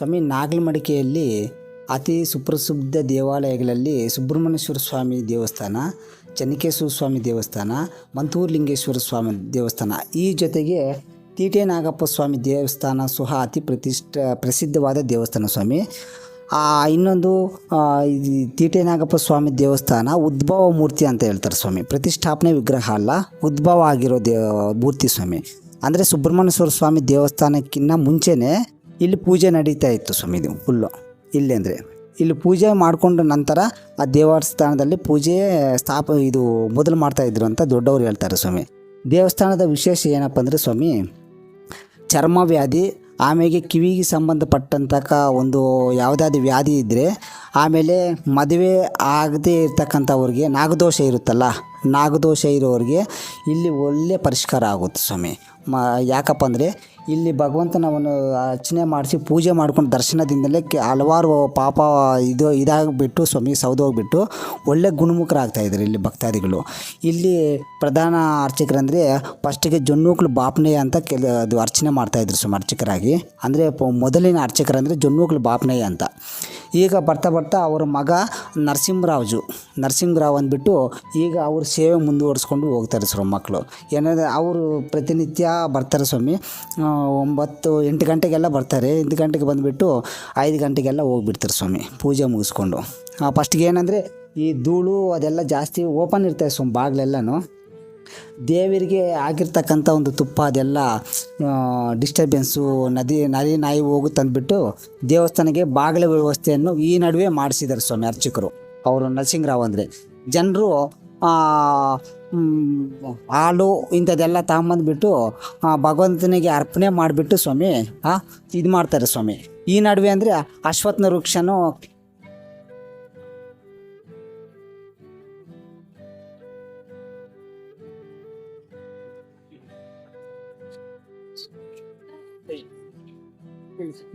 ಸ್ವಾಮಿ, ನಾಗಲಮಡಿಕೆಯಲ್ಲಿ ಅತಿ ಸುಪ್ರಸಿದ್ಧ ದೇವಾಲಯಗಳಲ್ಲಿ ಸುಬ್ರಹ್ಮಣ್ಯೇಶ್ವರ ಸ್ವಾಮಿ ದೇವಸ್ಥಾನ ಚನ್ನಿಕೇಶ್ವರ ಸ್ವಾಮಿ ದೇವಸ್ಥಾನ ಮಂತೂರು ಲಿಂಗೇಶ್ವರ ಸ್ವಾಮಿ ದೇವಸ್ಥಾನ. ಈ ಜೊತೆಗೆ ತೀಟೆ ನಾಗಪ್ಪ ಸ್ವಾಮಿ ದೇವಸ್ಥಾನ ಸಹ ಅತಿ ಪ್ರತಿಷ್ಠ, ಪ್ರಸಿದ್ಧವಾದ ದೇವಸ್ಥಾನ ಸ್ವಾಮಿ. ಇನ್ನೊಂದು ತೀಟೆ ನಾಗಪ್ಪ ಸ್ವಾಮಿ ದೇವಸ್ಥಾನ ಉದ್ಭವ ಮೂರ್ತಿ ಅಂತ ಹೇಳ್ತಾರೆ ಸ್ವಾಮಿ. ಪ್ರತಿಷ್ಠಾಪನೆ ವಿಗ್ರಹ ಅಲ್ಲ, ಉದ್ಭವ ಆಗಿರೋ ದೇ, ಮೂರ್ತಿ ಸ್ವಾಮಿ. ಅಂದರೆ ಸುಬ್ರಹ್ಮಣ್ಯೇಶ್ವರ ಸ್ವಾಮಿ ದೇವಸ್ಥಾನಕ್ಕಿಂತ ಮುಂಚೆನೇ ಇಲ್ಲಿ ಪೂಜೆ ನಡೀತಾ ಇತ್ತು ಸ್ವಾಮಿ ಫುಲ್ಲು ಇಲ್ಲಿ ಅಂದರೆ ಇಲ್ಲಿ ಪೂಜೆ ಮಾಡಿಕೊಂಡ ನಂತರ ಆ ದೇವಸ್ಥಾನದಲ್ಲಿ ಪೂಜೆ ಸ್ಥಾಪ ಇದು ಮೊದಲು ಮಾಡ್ತಾಯಿದ್ರು ಅಂತ ದೊಡ್ಡವರು ಹೇಳ್ತಾರೆ ಸ್ವಾಮಿ. ದೇವಸ್ಥಾನದ ವಿಶೇಷ ಏನಪ್ಪ ಅಂದರೆ ಸ್ವಾಮಿ, ಚರ್ಮ ವ್ಯಾಧಿ ಆಮೇಲೆ ಕಿವಿಗೆ ಸಂಬಂಧಪಟ್ಟಂತಕ ಒಂದು ಯಾವುದಾದ್ರು ವ್ಯಾಧಿ ಇದ್ದರೆ ಆಮೇಲೆ ಮದುವೆ ಆಗದೇ ಇರ್ತಕ್ಕಂಥವ್ರಿಗೆ ನಾಗದೋಷ ಇರುತ್ತಲ್ಲ, ನಾಗದೋಷ ಇರೋರಿಗೆ ಇಲ್ಲಿ ಒಳ್ಳೆ ಪರಿಷ್ಕಾರ ಆಗುತ್ತೆ ಸ್ವಾಮಿ. ಮ ಯಾಕಪ್ಪ ಅಂದರೆ ಇಲ್ಲಿ ಭಗವಂತನವನ್ನು ಅರ್ಚನೆ ಮಾಡಿಸಿ ಪೂಜೆ ಮಾಡ್ಕೊಂಡು ದರ್ಶನದಿಂದಲೇ ಕೆ- ಹಲವಾರು ಪಾಪ ಇದು ಇದಾಗಿಬಿಟ್ಟು ಸ್ವಾಮಿ ಸೌದೋಗ್ಬಿಟ್ಟು ಒಳ್ಳೆ ಗುಣಮುಖರಾಗ್ತಾ ಇದ್ದಾರೆ ಇಲ್ಲಿ ಭಕ್ತಾದಿಗಳು. ಇಲ್ಲಿ ಪ್ರಧಾನ ಅರ್ಚಕರಂದರೆ ಫಸ್ಟಿಗೆ ಜೊನ್ನೂಕ್ಳು ಬಾಪ್ನೆಯ ಅಂತ ಕೆಲ ಅದು ಅರ್ಚನೆ ಮಾಡ್ತಾಯಿದ್ರು ಸ್ವಾಮಿ ಅರ್ಚಕರಾಗಿ. ಅಂದರೆ ಮೊದಲಿನ ಅರ್ಚಕರಂದರೆ ಜೊನ್ನೂಕ್ಳು ಬಾಪ್ನೆಯ ಅಂತ. ಈಗ ಬರ್ತಾ ಬರ್ತಾ ಅವರ ಮಗ ನರಸಿಂಹರಾಜು ನರಸಿಂಹರಾವ್ ಅಂದ್ಬಿಟ್ಟು ಈಗ ಅವ್ರ ಸೇವೆ ಮುಂದುವರಿಸ್ಕೊಂಡು ಹೋಗ್ತಾರೆ ಸ್ವಾಮಿ ಮಕ್ಕಳು ಏನಂದರೆ ಅವರು ಪ್ರತಿನಿತ್ಯ ಬರ್ತಾರೆ ಸ್ವಾಮಿ. ಒಂಬತ್ತು, ಎಂಟು ಗಂಟೆಗೆಲ್ಲ ಬರ್ತಾರೆ. ಎಂಟು ಗಂಟೆಗೆ ಬಂದುಬಿಟ್ಟು ಐದು ಗಂಟೆಗೆಲ್ಲ ಹೋಗ್ಬಿಡ್ತಾರೆ ಸ್ವಾಮಿ, ಪೂಜೆ ಮುಗಿಸ್ಕೊಂಡು. ಫಸ್ಟಿಗೆ ಏನಂದರೆ ಈ ಧೂಳು ಅದೆಲ್ಲ ಜಾಸ್ತಿ ಓಪನ್ ಇರ್ತಾರೆ ಸ್ವಾಮಿ ಬಾಗಿಲೆಲ್ಲನೂ. ದೇವರಿಗೆ ಆಗಿರ್ತಕ್ಕಂಥ ಒಂದು ತುಪ್ಪ ಅದೆಲ್ಲ ಡಿಸ್ಟರ್ಬೆನ್ಸು ನದಿ ನದಿ ನಾಯಿ ಹೋಗುತ್ತೆ ಅಂದ್ಬಿಟ್ಟು ದೇವಸ್ಥಾನಕ್ಕೆ ಬಾಗಿಲ ವ್ಯವಸ್ಥೆಯನ್ನು ಈ ನಡುವೆ ಮಾಡಿಸಿದ್ದಾರೆ ಸ್ವಾಮಿ ಅರ್ಚಕರು. ಅವರು ನರಸಿಂಹರಾವ್ ಅಂದರೆ. ಜನರು ಹಾಲು ಇಂಥದ್ದೆಲ್ಲ ತಗೊಂಬಂದ್ಬಿಟ್ಟು ಭಗವಂತನಿಗೆ ಅರ್ಪಣೆ ಮಾಡಿಬಿಟ್ಟು ಸ್ವಾಮಿ ಇದು ಮಾಡ್ತಾರೆ ಸ್ವಾಮಿ. ಈ ನಡುವೆ ಅಂದರೆ ಅಶ್ವತ್ಥ ವೃಕ್ಷನೂ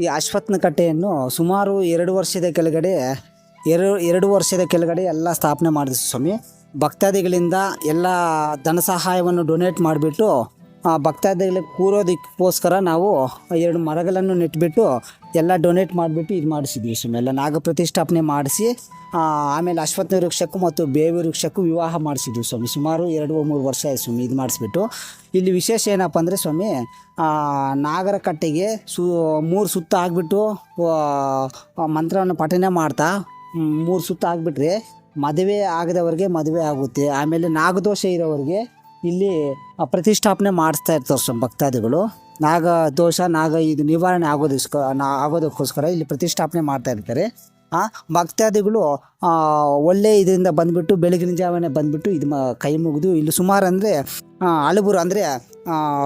ಈ ಅಶ್ವತ್ನ ಕಟ್ಟೆಯನ್ನು ಸುಮಾರು ಎರಡು ವರ್ಷದ ಕೆಳಗಡೆ, ಎರಡು ಎರಡು ವರ್ಷದ ಕೆಳಗಡೆ ಎಲ್ಲ ಸ್ಥಾಪನೆ ಮಾಡಿದ್ರು ಸ್ವಾಮಿ. ಭಕ್ತಾದಿಗಳಿಂದ ಎಲ್ಲ ಧನ ಸಹಾಯವನ್ನು ಡೊನೇಟ್ ಮಾಡಿಬಿಟ್ಟು ಭಕ್ತಾದಿಗಳಿಗೆ ಕೂರೋದಕ್ಕೋಸ್ಕರ ನಾವು ಎರಡು ಮರಗಳನ್ನು ನೆಟ್ಬಿಟ್ಟು ಎಲ್ಲ ಡೊನೇಟ್ ಮಾಡಿಬಿಟ್ಟು ಇದು ಮಾಡಿಸಿದ್ವಿ. ಸುಮ್ಮೆಲ್ಲ ನಾಗ ಪ್ರತಿಷ್ಠಾಪನೆ ಮಾಡಿಸಿ ಆಮೇಲೆ ಅಶ್ವತ್ಥ ವೃಕ್ಷಕ್ಕೂ ಮತ್ತು ಬೇವಿ ವೃಕ್ಷಕ್ಕೂ ವಿವಾಹ ಮಾಡಿಸಿದ್ವಿ ಸ್ವಾಮಿ. ಸುಮಾರು ಎರಡು ಮೂರು ವರ್ಷ ಆಯ್ತು ಸ್ವಾಮಿ ಇದು ಮಾಡಿಸ್ಬಿಟ್ಟು. ಇಲ್ಲಿ ವಿಶೇಷ ಏನಪ್ಪ ಅಂದರೆ ಸ್ವಾಮಿ ನಾಗರ ಕಟ್ಟೆಗೆ ಸು, ಮೂರು ಸುತ್ತ ಆಗಿಬಿಟ್ಟು ಮಂತ್ರವನ್ನು ಪಠನೆ ಮಾಡ್ತಾ ಮೂರು ಸುತ್ತ ಆಗಿಬಿಟ್ರೆ ಮದುವೆ ಆಗದವ್ರಿಗೆ ಮದುವೆ ಆಗುತ್ತೆ. ಆಮೇಲೆ ನಾಗದೋಷ ಇರೋವ್ರಿಗೆ ಇಲ್ಲಿ ಪ್ರತಿಷ್ಠಾಪನೆ ಮಾಡಿಸ್ತಾ ಇರ್ತಾರೆ ಭಕ್ತಾದಿಗಳು. ನಾಗ ದೋಷ, ನಾಗ ಇದು ನಿವಾರಣೆ ಆಗೋದಕ್ಕೋಸ್ಕರ ಆಗೋದಕ್ಕೋಸ್ಕರ ಇಲ್ಲಿ ಪ್ರತಿಷ್ಠಾಪನೆ ಮಾಡ್ತಾ ಇರ್ತಾರೆ. ಆ, ಭಕ್ತಾದಿಗಳು ಒಳ್ಳೆ ಇದರಿಂದ ಬಂದುಬಿಟ್ಟು, ಬೆಳಗಿನ ಜಾವನೆ ಬಂದುಬಿಟ್ಟು ಇದು ಕೈ ಮುಗಿದು ಇಲ್ಲಿ ಸುಮಾರು ಅಂದರೆ ಅಳಬುರು ಅಂದರೆ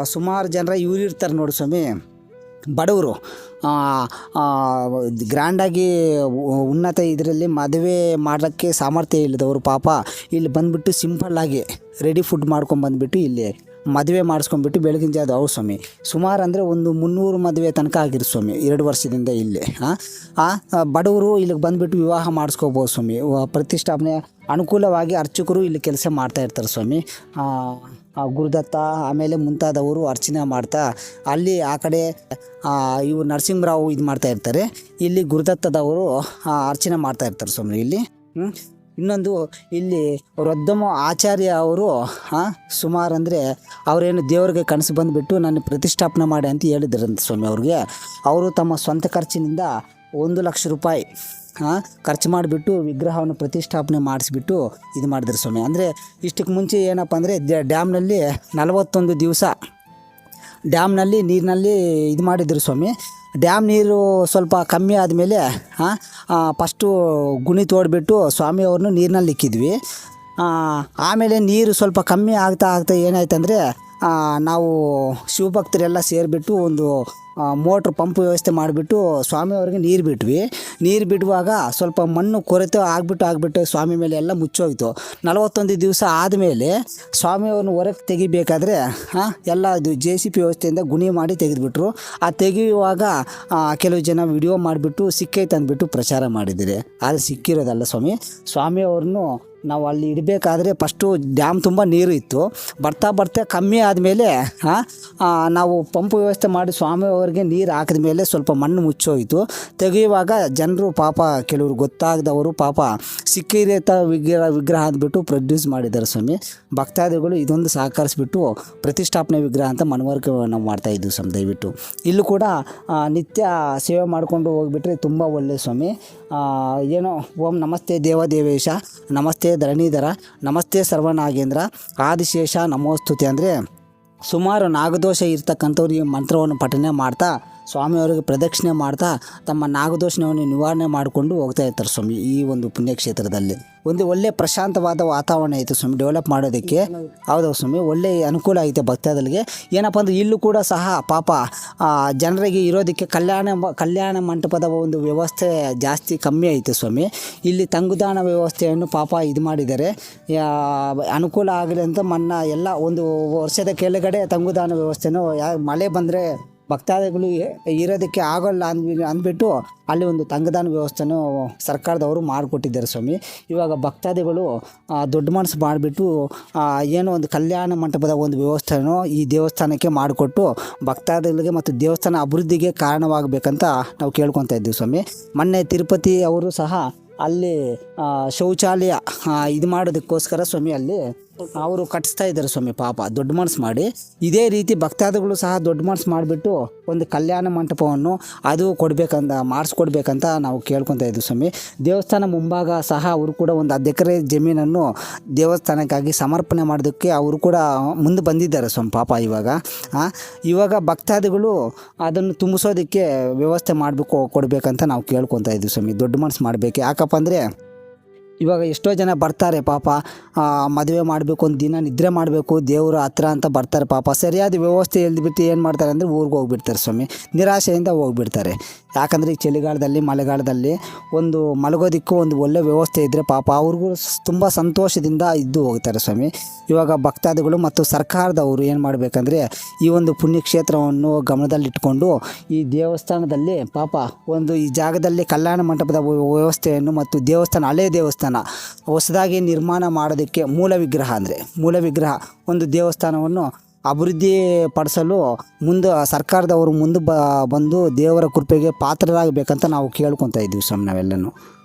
ಸುಮಾರು ಜನರ ಇವ್ರು ಇರ್ತಾರೆ ನೋಡಿ ಸ್ವಾಮಿ. ಬಡವರು. ಗ್ರ್ಯಾಂಡಾಗಿ ಉನ್ನತ ಇದರಲ್ಲಿ ಮದುವೆ ಮಾಡೋಕ್ಕೆ ಸಾಮರ್ಥ್ಯ ಇಲ್ಲದವರು ಪಾಪ ಇಲ್ಲಿ ಬಂದುಬಿಟ್ಟು ಸಿಂಪಲ್ಲಾಗಿ ರೆಡಿ ಫುಡ್ ಮಾಡ್ಕೊಂಬಂದ್ಬಿಟ್ಟು ಇಲ್ಲಿ ಮದುವೆ ಮಾಡಿಸ್ಕೊಂಡ್ಬಿಟ್ಟು ಬೆಳಗಿನ ಜಾವ ಹೌದು ಸ್ವಾಮಿ. ಸುಮಾರು ಅಂದರೆ ಒಂದು ಮುನ್ನೂರು ಮದುವೆ ತನಕ ಆಗಿರು ಸ್ವಾಮಿ, ಎರಡು ವರ್ಷದಿಂದ ಇಲ್ಲಿ. ಹಾಂ ಬಡವರು ಇಲ್ಲಿಗೆ ಬಂದುಬಿಟ್ಟು ವಿವಾಹ ಮಾಡಿಸ್ಕೋಬೋದು ಸ್ವಾಮಿ. ಪ್ರತಿಷ್ಠಾಪನೆ ಅನುಕೂಲವಾಗಿ ಅರ್ಚಕರು ಇಲ್ಲಿ ಕೆಲಸ ಮಾಡ್ತಾಯಿರ್ತಾರೆ ಸ್ವಾಮಿ. ಗುರುದತ್ತ, ಆಮೇಲೆ ಮುಂತಾದವರು ಅರ್ಚನೆ ಮಾಡ್ತಾ, ಅಲ್ಲಿ ಆ ಕಡೆ ಇವು ನರಸಿಂಹರಾವ್ ಇದು ಮಾಡ್ತಾ ಇರ್ತಾರೆ. ಇಲ್ಲಿ ಗುರುದತ್ತದವರು ಅರ್ಚನೆ ಮಾಡ್ತಾ ಇರ್ತಾರೆ ಸ್ವಾಮಿ ಇಲ್ಲಿ. ಇನ್ನೊಂದು, ಇಲ್ಲಿ ರೊದ್ದಮ ಆಚಾರ್ಯ ಅವರು ಸುಮಾರು ಅಂದರೆ ಅವರೇನು ದೇವರಿಗೆ ಕನಸು ಬಂದುಬಿಟ್ಟು ನಾನು ಪ್ರತಿಷ್ಠಾಪನೆ ಮಾಡಿ ಅಂತ ಹೇಳಿದ್ರಂತೆ ಸ್ವಾಮಿ ಅವ್ರಿಗೆ. ಅವರು ತಮ್ಮ ಸ್ವಂತ ಖರ್ಚಿನಿಂದ ಒಂದು ಲಕ್ಷ ರೂಪಾಯಿ ಖರ್ಚು ಮಾಡಿಬಿಟ್ಟು ವಿಗ್ರಹವನ್ನು ಪ್ರತಿಷ್ಠಾಪನೆ ಮಾಡಿಸ್ಬಿಟ್ಟು ಇದು ಮಾಡಿದ್ರು ಸ್ವಾಮಿ. ಅಂದರೆ ಇಷ್ಟಕ್ಕೆ ಮುಂಚೆ ಏನಪ್ಪ ಅಂದರೆ ಡ್ಯಾಮ್ನಲ್ಲಿ ನಲವತ್ತೊಂದು ದಿವಸ ಡ್ಯಾಮ್ನಲ್ಲಿ ನೀರಿನಲ್ಲಿ ಇದು ಮಾಡಿದ್ರು ಸ್ವಾಮಿ. ಡ್ಯಾಮ್ ನೀರು ಸ್ವಲ್ಪ ಕಮ್ಮಿ ಆದಮೇಲೆ ಫಸ್ಟು ಗುಣಿ ತೋಡ್ಬಿಟ್ಟು ಸ್ವಾಮಿಯವ್ರನ್ನ ನೀರಿನಲ್ಲಿ ಇಕ್ಕಿದ್ವಿ. ಆಮೇಲೆ ನೀರು ಸ್ವಲ್ಪ ಕಮ್ಮಿ ಆಗ್ತಾ ಆಗ್ತಾ ಏನಾಯ್ತಂದರೆ ನಾವು ಶಿವಭಕ್ತರೆಲ್ಲ ಸೇರಿಬಿಟ್ಟು ಒಂದು ಮೋಟ್ರ್ ಪಂಪ್ ವ್ಯವಸ್ಥೆ ಮಾಡಿಬಿಟ್ಟು ಸ್ವಾಮಿಯವ್ರಿಗೆ ನೀರು ಬಿಟ್ವಿ. ನೀರು ಬಿಡುವಾಗ ಸ್ವಲ್ಪ ಮಣ್ಣು ಕೊರತೆ ಆಗಿಬಿಟ್ಟು ಆಗಿಬಿಟ್ಟು ಸ್ವಾಮಿ ಮೇಲೆ ಎಲ್ಲ ಮುಚ್ಚೋಯ್ತು. ನಲವತ್ತೊಂದು ದಿವಸ ಆದಮೇಲೆ ಸ್ವಾಮಿಯವ್ರನ್ನ ಹೊರಗೆ ತೆಗಿಬೇಕಾದ್ರೆ ಎಲ್ಲ ಇದು ಜೆ ಸಿ ಪಿ ವ್ಯವಸ್ಥೆಯಿಂದ ಗುಣಿ ಮಾಡಿ ತೆಗೆದುಬಿಟ್ರು. ಆ ತೆಗೆಯುವಾಗ ಕೆಲವು ಜನ ವಿಡಿಯೋ ಮಾಡಿಬಿಟ್ಟು ಸಿಕ್ಕೈತೆ ಅಂದ್ಬಿಟ್ಟು ಪ್ರಚಾರ ಮಾಡಿದ್ದೀರಿ. ಆದರೆ ಸಿಕ್ಕಿರೋದಲ್ಲ ಸ್ವಾಮಿ. ಸ್ವಾಮಿಯವ್ರನ್ನು ನಾವು ಅಲ್ಲಿ ಇಡಬೇಕಾದ್ರೆ ಫಸ್ಟು ಡ್ಯಾಮ್ ತುಂಬ ನೀರು ಇತ್ತು. ಬರ್ತಾ ಬರ್ತಾ ಕಮ್ಮಿ ಆದಮೇಲೆ ನಾವು ಪಂಪ್ ವ್ಯವಸ್ಥೆ ಮಾಡಿ ಸ್ವಾಮಿಯವರಿಗೆ ನೀರು ಹಾಕಿದ ಮೇಲೆ ಸ್ವಲ್ಪ ಮಣ್ಣು ಮುಚ್ಚೋಯಿತು. ತೆಗೆಯುವಾಗ ಜನರು ಪಾಪ, ಕೆಲವರು ಗೊತ್ತಾಗದವರು ಪಾಪ ಸಿಕ್ಕಿರೇತ ವಿಗ್ರಹ ವಿಗ್ರಹ ಅಂದ್ಬಿಟ್ಟು ಪ್ರೊಡ್ಯೂಸ್ ಮಾಡಿದ್ದಾರೆ ಸ್ವಾಮಿ. ಭಕ್ತಾದಿಗಳು ಇದೊಂದು ಸಹಕರಿಸ್ಬಿಟ್ಟು ಪ್ರತಿಷ್ಠಾಪನೆ ವಿಗ್ರಹ ಅಂತ ಮನವರಿಕೆ ನಾವು ಮಾಡ್ತಾ ಇದ್ದೀವಿ ಸ್ವಾಮಿ, ದಯವಿಟ್ಟು. ಇಲ್ಲೂ ಕೂಡ ನಿತ್ಯ ಸೇವೆ ಮಾಡಿಕೊಂಡು ಹೋಗಿಬಿಟ್ರೆ ತುಂಬ ಒಳ್ಳೆಯ ಸ್ವಾಮಿ. ಏನೋ, ಓಂ ನಮಸ್ತೆ ದೇವ ದೇವೇಶ, ನಮಸ್ತೆ ಧರಣೀಧರ ನಮಸ್ತೆ ಸರ್ವನಾಗೇಂದ್ರ ಆದಿಶೇಷ ನಮೋಸ್ತುತಿ ಅಂದರೆ ಸುಮಾರು ನಾಗದೋಷ ಇರ್ತಕ್ಕಂಥವ್ರು ಈ ಮಂತ್ರವನ್ನು ಪಠನೆ ಮಾಡ್ತಾ ಸ್ವಾಮಿಯವರಿಗೆ ಪ್ರದಕ್ಷಿಣೆ ಮಾಡ್ತಾ ತಮ್ಮ ನಾಗದೋಷವನ್ನು ನಿವಾರಣೆ ಮಾಡಿಕೊಂಡು ಹೋಗ್ತಾ ಇರ್ತಾರೆ ಸ್ವಾಮಿ ಈ ಒಂದು ಪುಣ್ಯಕ್ಷೇತ್ರದಲ್ಲಿ. ಒಂದು ಒಳ್ಳೆ ಪ್ರಶಾಂತವಾದ ವಾತಾವರಣ ಐತೆ ಸ್ವಾಮಿ ಡೆವಲಪ್ ಮಾಡೋದಕ್ಕೆ. ಹೌದೌದು ಸ್ವಾಮಿ, ಒಳ್ಳೆ ಅನುಕೂಲ ಐತೆ ಭಕ್ತಾದಲ್ಲಿಗೆ ಏನಪ್ಪ ಅಂದ್ರೆ ಇಲ್ಲೂ ಕೂಡ ಸಹ ಪಾಪ ಜನರಿಗೆ ಇರೋದಕ್ಕೆ ಕಲ್ಯಾಣ ಕಲ್ಯಾಣ ಮಂಟಪದ ಒಂದು ವ್ಯವಸ್ಥೆ ಜಾಸ್ತಿ ಕಮ್ಮಿ ಐತೆ ಸ್ವಾಮಿ. ಇಲ್ಲಿ ತಂಗುದಾಣ ವ್ಯವಸ್ಥೆಯನ್ನು ಪಾಪ ಇದು ಮಾಡಿದ್ದಾರೆ. ಅನುಕೂಲ ಆಗಲಿ ಅಂತ ಮನ್ನ ಎಲ್ಲ ಒಂದು ವರ್ಷದ ಕೆಳಗಡೆ ತಂಗುದಾಣ ವ್ಯವಸ್ಥೆನೂ ಯಾ, ಮಳೆ ಬಂದರೆ ಭಕ್ತಾದಿಗಳು ಇ- ಇರೋದಕ್ಕೆ ಆಗೋಲ್ಲ ಅಂದ್ಬಿ ಅಂದ್ಬಿಟ್ಟು ಅಲ್ಲಿ ಒಂದು ತಂಗದಾನ ವ್ಯವಸ್ಥೆನೂ ಸರ್ಕಾರದವರು ಮಾಡಿಕೊಟ್ಟಿದ್ದಾರೆ ಸ್ವಾಮಿ. ಇವಾಗ ಭಕ್ತಾದಿಗಳು ದೊಡ್ಡ ಮನಸ್ಸು ಮಾಡಿಬಿಟ್ಟು ಏನೋ ಒಂದು ಕಲ್ಯಾಣ ಮಂಟಪದ ಒಂದು ವ್ಯವಸ್ಥೆನೂ ಈ ದೇವಸ್ಥಾನಕ್ಕೆ ಮಾಡಿಕೊಟ್ಟು ಭಕ್ತಾದಿಗಳಿಗೆ ಮತ್ತು ದೇವಸ್ಥಾನ ಅಭಿವೃದ್ಧಿಗೆ ಕಾರಣವಾಗಬೇಕಂತ ನಾವು ಕೇಳ್ಕೊತಾ ಇದ್ದೀವಿ ಸ್ವಾಮಿ. ಮೊನ್ನೆ ತಿರುಪತಿ ಅವರು ಸಹ ಅಲ್ಲಿ ಶೌಚಾಲಯ ಇದು ಮಾಡೋದಕ್ಕೋಸ್ಕರ ಸ್ವಾಮಿ ಅಲ್ಲಿ ಅವರು ಕಟ್ಟಿಸ್ತಾ ಇದ್ದಾರೆ ಸ್ವಾಮಿ ಪಾಪ. ದೊಡ್ಡ ಮನಸ್ಸು ಮಾಡಿ. ಇದೇ ರೀತಿ ಭಕ್ತಾದಿಗಳು ಸಹ ದೊಡ್ಡ ಮನಸ್ಸು ಮಾಡಿಬಿಟ್ಟು ಒಂದು ಕಲ್ಯಾಣ ಮಂಟಪವನ್ನು ಅದು ಕೊಡಬೇಕಂತ ಮಾಡಿಸ್ಕೊಡ್ಬೇಕಂತ ನಾವು ಕೇಳ್ಕೊತಾ ಇದ್ದೀವಿ ಸ್ವಾಮಿ. ದೇವಸ್ಥಾನ ಮುಂಭಾಗ ಸಹ ಅವರು ಕೂಡ ಒಂದು ಹತ್ತು ಎಕರೆ ಜಮೀನನ್ನು ದೇವಸ್ಥಾನಕ್ಕಾಗಿ ಸಮರ್ಪಣೆ ಮಾಡೋದಕ್ಕೆ ಅವರು ಕೂಡ ಮುಂದೆ ಬಂದಿದ್ದಾರೆ ಸ್ವಾಮಿ ಪಾಪ ಇವಾಗ. ಇವಾಗ ಭಕ್ತಾದಿಗಳು ಅದನ್ನು ತುಂಬಿಸೋದಕ್ಕೆ ವ್ಯವಸ್ಥೆ ಮಾಡಬೇಕು, ಕೊಡಬೇಕಂತ ನಾವು ಕೇಳ್ಕೊತಾ ಇದ್ದೀವಿ ಸ್ವಾಮಿ. ದೊಡ್ಡ ಮನಸ್ಸು ಮಾಡಬೇಕು. ಯಾಕಪ್ಪ ಅಂದರೆ ಇವಾಗ ಎಷ್ಟೋ ಜನ ಬರ್ತಾರೆ ಪಾಪ ಮದುವೆ ಮಾಡಬೇಕು, ಒಂದು ದಿನ ನಿದ್ರೆ ಮಾಡಬೇಕು, ದೇವರ ಹತ್ರ ಅಂತ ಬರ್ತಾರೆ ಪಾಪ. ಸರಿಯಾದ ವ್ಯವಸ್ಥೆ ಎಲ್ದ್ಬಿಟ್ಟು ಏನು ಮಾಡ್ತಾರೆ ಅಂದರೆ ಊರಿಗೆ ಹೋಗ್ಬಿಡ್ತಾರೆ ಸ್ವಾಮಿ. ನಿರಾಶೆಯಿಂದ ಹೋಗ್ಬಿಡ್ತಾರೆ. ಯಾಕಂದರೆ ಈ ಚಳಿಗಾಲದಲ್ಲಿ, ಮಳೆಗಾಲದಲ್ಲಿ ಒಂದು ಮಲಗೋದಕ್ಕೂ ಒಂದು ಒಳ್ಳೆಯ ವ್ಯವಸ್ಥೆ ಇದ್ದರೆ ಪಾಪ ಅವ್ರಿಗೂ ತುಂಬ ಸಂತೋಷದಿಂದ ಇದ್ದು ಹೋಗ್ತಾರೆ ಸ್ವಾಮಿ. ಇವಾಗ ಭಕ್ತಾದಿಗಳು ಮತ್ತು ಸರ್ಕಾರದವರು ಏನು ಮಾಡಬೇಕಂದ್ರೆ ಈ ಒಂದು ಪುಣ್ಯಕ್ಷೇತ್ರವನ್ನು ಗಮನದಲ್ಲಿಟ್ಟುಕೊಂಡು ಈ ದೇವಸ್ಥಾನದಲ್ಲಿ ಪಾಪ ಒಂದು ಈ ಜಾಗದಲ್ಲಿ ಕಲ್ಯಾಣ ಮಂಟಪದ ವ್ಯವಸ್ಥೆಯನ್ನು ಮತ್ತು ದೇವಸ್ಥಾನ, ಹಳೆ ದೇವಸ್ಥಾನ ಹೊಸದಾಗಿ ನಿರ್ಮಾಣ ಮಾಡೋದಕ್ಕೆ ಮೂಲ ವಿಗ್ರಹ ಅಂದರೆ, ಮೂಲ ವಿಗ್ರಹ ಒಂದು ದೇವಸ್ಥಾನವನ್ನು ಅಭಿವೃದ್ಧಿ ಪಡಿಸಲು ಮುಂದೆ ಸರ್ಕಾರದವರು ಮುಂದೆ ಬಂದು ದೇವರ ಕೃಪೆಗೆ ಪಾತ್ರರಾಗಬೇಕಂತ ನಾವು ಕೇಳ್ಕೊತಾ ಇದ್ದೀವಿ ಸ್ವಾಮಿ ನಾವೆಲ್ಲನೂ.